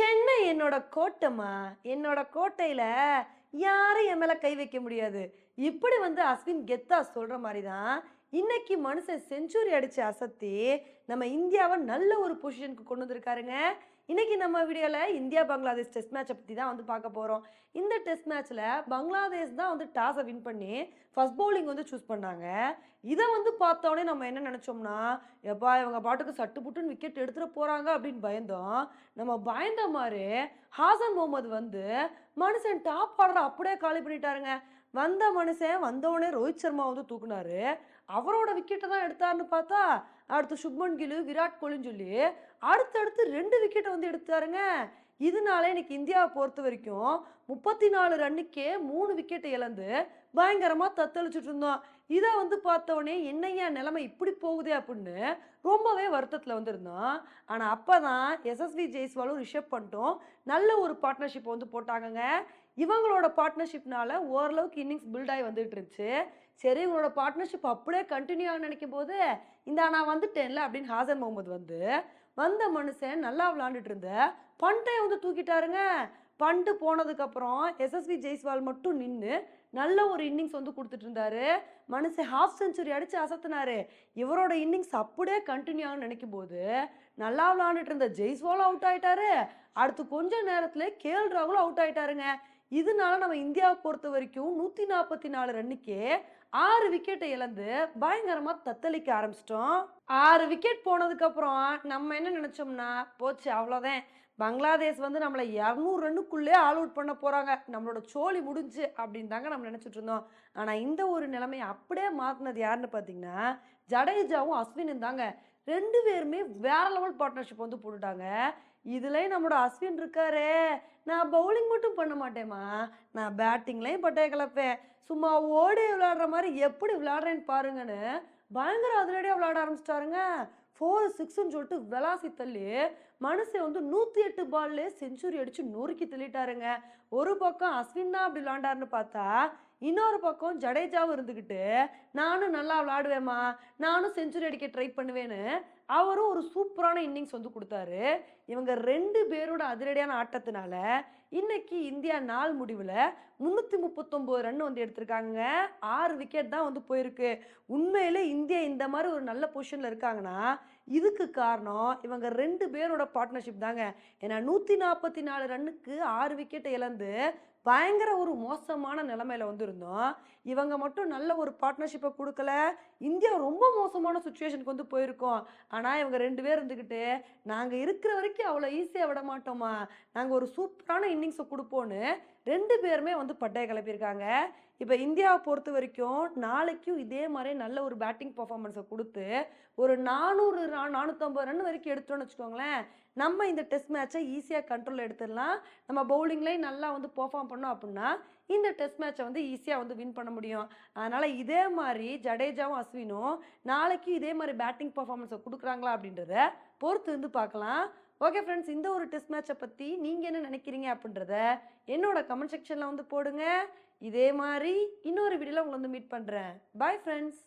சென்னை என்னோட கோட்டைமா என்னோட கோட்டையில் யாரும் என் மேலே கை வைக்க முடியாது. இப்படி வந்து அஸ்வின் கெத்தா சொல்கிற மாதிரி தான் இன்னைக்கு மனுஷன் செஞ்சுரி அடித்து அசத்தி நம்ம இந்தியாவை நல்ல ஒரு பொசிஷனுக்கு கொண்டு வந்திருக்காருங்க. இன்றைக்கி நம்ம வீடியோவில் இந்தியா பங்களாதேஷ் டெஸ்ட் மேட்சை பற்றி தான் வந்து பார்க்க போகிறோம் இந்த டெஸ்ட் மேட்ச்சில் பங்களாதேஷ் தான் வந்து டாஸை வின் பண்ணி ஃபர்ஸ்ட் பவுலிங் வந்து சூஸ் பண்ணாங்க. இதை வந்து பார்த்தோன்னே நம்ம என்ன நினச்சோம்னா எப்பா இவங்க பாட்டுக்கு சட்டு புட்டுன்னு விக்கெட் எடுத்துகிட்டு போகிறாங்க அப்படின்னு பயந்தோம். நம்ம பயந்த மாதிரி ஹாசன் முகமது வந்து மனுஷன் டாப் ஆர்டரை அப்படியே காலி பண்ணிட்டாருங்க. வந்த மனுஷன் வந்தவொடனே ரோஹித் சர்மா வந்து தூக்குனாரு. அவரோட விக்கெட்டை தான் எடுத்தாருன்னு பார்த்தா அடுத்து சுப்மன் கிலு விராட் கோலின்னு சொல்லி அடுத்தடுத்து ரெண்டு விக்கெட்டை வந்து எடுத்தாருங்க இதனால இன்னைக்கு இந்தியாவை பொறுத்த வரைக்கும் முப்பத்தி நாலு ரன்னுக்கே மூணு விக்கெட்டை இழந்து பயங்கரமாக தத்தளிச்சுட்டு இருந்தோம். இதை வந்து பார்த்தோன்னே என்னையா நிலைமை இப்படி போகுதே அப்படின்னு ரொம்பவே வருத்தத்தில் வந்திருந்தோம் ஆனால் அப்போ தான் எஸ்எஸ்வி ஜெய்ஸ்வாலும் ரிஷப் பண்ணிட்டும் நல்ல ஒரு பார்ட்னர்ஷிப் வந்து போட்டாங்கங்க. இவங்களோட பார்ட்னர்ஷிப்னால ஓரளவுக்கு இன்னிங்ஸ் பில்ட் ஆகி வந்துட்டு இருந்துச்சு. சரி இவங்களோட பார்ட்னர்ஷிப் அப்படியே கண்டினியூ ஆகும் நினைக்கும் போது இந்த நான் வந்துட்டேன்ல அப்படின்னு ஹாசன் முகமது வந்து வந்த மனுஷன் நல்லா விளாண்டுட்டு இருந்த. பண்டை வந்து தூக்கிட்டாருங்க. பண்டு போனதுக்கப்புறம் எஸ்எஸ்வி ஜெய்ஸ்வால் மட்டும் நின்று நல்ல ஒரு இன்னிங்ஸ் வந்து கொடுத்துட்டு இருந்தாரு. மனுஷன் ஹாஃப் செஞ்சுரி அடித்து அசத்துனாரு. இவரோட இன்னிங்ஸ் அப்படியே கண்டினியூ ஆகும் நினைக்கும் போது நல்லா விளாண்டுட்டு இருந்த ஜெய்ஸ்வாலும் அவுட் ஆயிட்டாரு. அடுத்து கொஞ்ச நேரத்துல கேல் ராகுலும் அவுட் ஆயிட்டாருங்க. இதனால நம்ம இந்தியாவை பொறுத்த வரைக்கும் நூற்றி நாற்பத்தி நாலு ரன்னுக்கே ஆறு விக்கெட்டை இழந்து பயங்கரமாக தத்தளிக்க ஆரம்பிச்சிட்டோம். ஆறு விக்கெட் போனதுக்கப்புறம் நம்ம என்ன நினச்சோம்னா போச்சு அவ்வளோதான் பங்களாதேஷ் வந்து நம்மளை இரநூறு ரன்னுக்குள்ளே ஆல் அவுட் பண்ண போகிறாங்க நம்மளோட சோழி முடிஞ்சு அப்படின்னு தாங்க நம்ம நினச்சிட்டு இருந்தோம். ஆனால் இந்த ஒரு நிலைமையை அப்படியே மாற்றினது யாருன்னு பார்த்தீங்கன்னா ஜடேஜாவும் அஸ்வினும் தாங்க. ரெண்டு பேருமே வேற லெவல் பார்ட்னர்ஷிப் வந்து போட்டுட்டாங்க. இதுலேயும் நம்மளோட அஸ்வின் இருக்காரே. நான் பவுலிங் மட்டும் பண்ண மாட்டேம்மா. நான் பேட்டிங்லையும் பட்டைய கலப்பேன். சும்மா ஓடி விளையாடுற மாதிரி எப்படி விளையாடுறேன்னு பாருங்கன்னு பயங்கர அதிரடியாக விளையாட ஆரம்பிச்சிட்டாருங்க. ஃபோர் சிக்ஸ்ன்னு சொல்லிட்டு விளாசி தள்ளி மனுஷன் வந்து நூற்றி எட்டு பால்லே செஞ்சுரி அடித்து நொறுக்கி தள்ளிட்டாருங்க. ஒரு பக்கம் அஸ்வின் தான் அப்படி விளாண்டாருன்னு பார்த்தா இன்னொரு பக்கம் ஜடேஜாவும் இருந்துக்கிட்டு நானும் நல்லா விளாடுவேம்மா. நானும் செஞ்சுரி அடிக்க ட்ரை பண்ணுவேன்னு அவரும் ஒரு சூப்பரான இன்னிங்ஸ் வந்து கொடுத்தாரு. இவங்க ரெண்டு பேரோட அதிரடியான ஆட்டத்தினால இன்னைக்கு இந்தியா நாள் முடிவில் முந்நூற்றி முப்பத்தொம்போது ரன் வந்து எடுத்திருக்காங்க ஆறு விக்கெட் தான் வந்து போயிருக்கு. உண்மையிலே இந்தியா இந்த மாதிரி ஒரு நல்ல பொசிஷனில் இருக்காங்கன்னா இதுக்கு காரணம் இவங்க ரெண்டு பேரோட பார்ட்னர்ஷிப் தாங்க. ஏன்னா நூற்றி நாற்பத்தி நாலு ரன்னுக்கு ஆறு விக்கெட்டை இழந்து பயங்கர ஒரு மோசமான நிலமையில வந்து இருந்தோம் இவங்க மட்டும் நல்ல ஒரு பார்ட்னர்ஷிப்பை கொடுக்கல. இந்தியா ரொம்ப மோசமான சுச்சுவேஷனுக்கு வந்து போயிருக்கோம். ஆனால் இவங்க ரெண்டு பேர் இருந்துக்கிட்டு நாங்கள் இருக்கிற வரைக்கும் அவ்வளோ ஈஸியாக விட மாட்டோமா? நாங்கள் ஒரு சூப்பரான இன்னிங்ஸை கொடுப்போன்னு ரெண்டு பேருமே வந்து பட்டைய கிளப்பியிருக்காங்க. இப்போ இந்தியாவை பொறுத்த வரைக்கும் நாளைக்கும் இதே மாதிரி நல்ல ஒரு பேட்டிங் பர்ஃபார்மன்ஸை கொடுத்து ஒரு நானூறு நானூற்றம்பது ரன் வரைக்கும் எடுத்தோன்னு வச்சுக்கோங்களேன் நம்ம இந்த டெஸ்ட் மேட்சை ஈஸியாக கண்ட்ரோல் எடுத்துடலாம். நம்ம பவுலிங்லேயும் நல்லா வந்து பர்ஃபார்ம் பண்ணோம் அப்படின்னா இந்த டெஸ்ட் மேட்சை வந்து ஈஸியாக வந்து வின் பண்ண முடியும். அதனால் இதே மாதிரி ஜடேஜாவும் அஸ்வினும் நாளைக்கு இதே மாதிரி பேட்டிங் பர்ஃபார்மன்ஸை கொடுக்குறாங்களா அப்படின்றத பொறுத்து வந்து பார்க்கலாம். ஓகே ஃப்ரெண்ட்ஸ் இந்த ஒரு டெஸ்ட் மேட்சை பற்றி நீங்கள் என்ன நினைக்கிறீங்க அப்படின்றத என்னோட கமெண்ட் செக்ஷனில் வந்து போடுங்க. இதே மாதிரி இன்னொரு வீடியோவில் உங்களை வந்து மீட் பண்ணுறேன் பாய் ஃப்ரெண்ட்ஸ்